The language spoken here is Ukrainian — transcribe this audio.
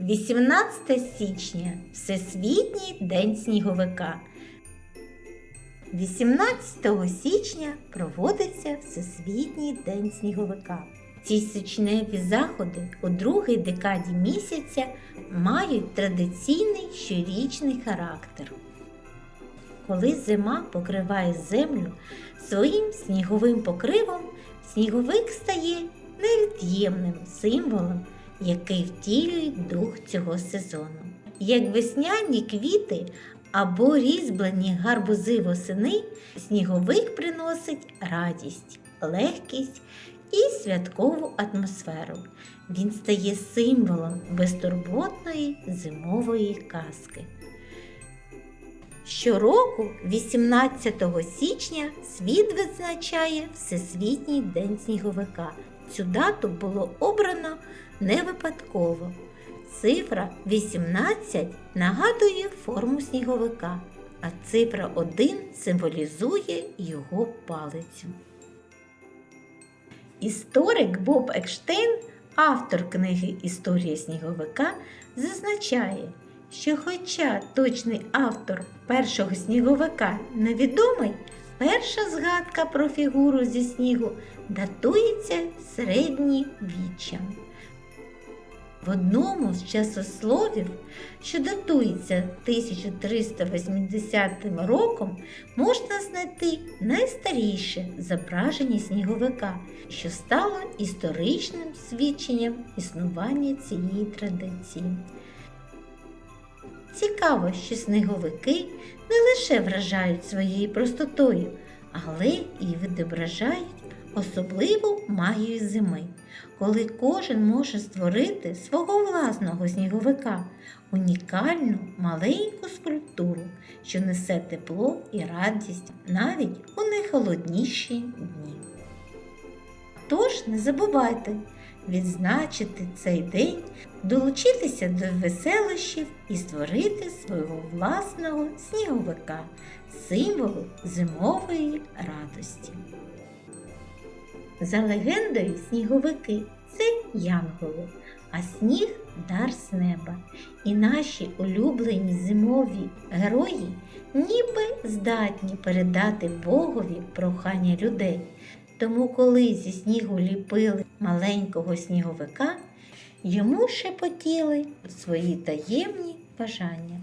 18 січня Всесвітній день сніговика. 18 січня проводиться Всесвітній день сніговика. Ці січневі заходи у другій декаді місяця мають традиційний щорічний характер. Коли зима покриває землю своїм сніговим покривом, сніговик стає невід'ємним символом, який втілює дух цього сезону. Як весняні квіти або різьблені гарбузи восени, сніговик приносить радість, легкість і святкову атмосферу. Він стає символом безтурботної зимової казки. Щороку, 18 січня, світ визначає Всесвітній день сніговика. Цю дату було обрано не випадково. Цифра 18 нагадує форму сніговика, а цифра 1 символізує його палицю. Історик Боб Екштейн, автор книги Історія сніговика, зазначає, що хоча точний автор першого сніговика невідомий, перша згадка про фігуру зі снігу датується середньовіччям. В одному з часословів, що датується 1380 роком, можна знайти найстаріше зображення сніговика, що стало історичним свідченням існування цієї традиції. Цікаво, що сніговики не лише вражають своєю простотою, але і відображають особливу магію зими, коли кожен може створити свого власного сніговика, унікальну маленьку скульптуру, що несе тепло і радість навіть у найхолодніші дні. Тож не забувайте відзначити цей день, долучитися до веселощів і створити свого власного сніговика, символу зимової радості. За легендою, сніговики це янголи, а сніг дар з неба. І наші улюблені зимові герої ніби здатні передати Богові прохання людей. Тому, коли зі снігу ліпили маленького сніговика, йому шепотіли свої таємні бажання.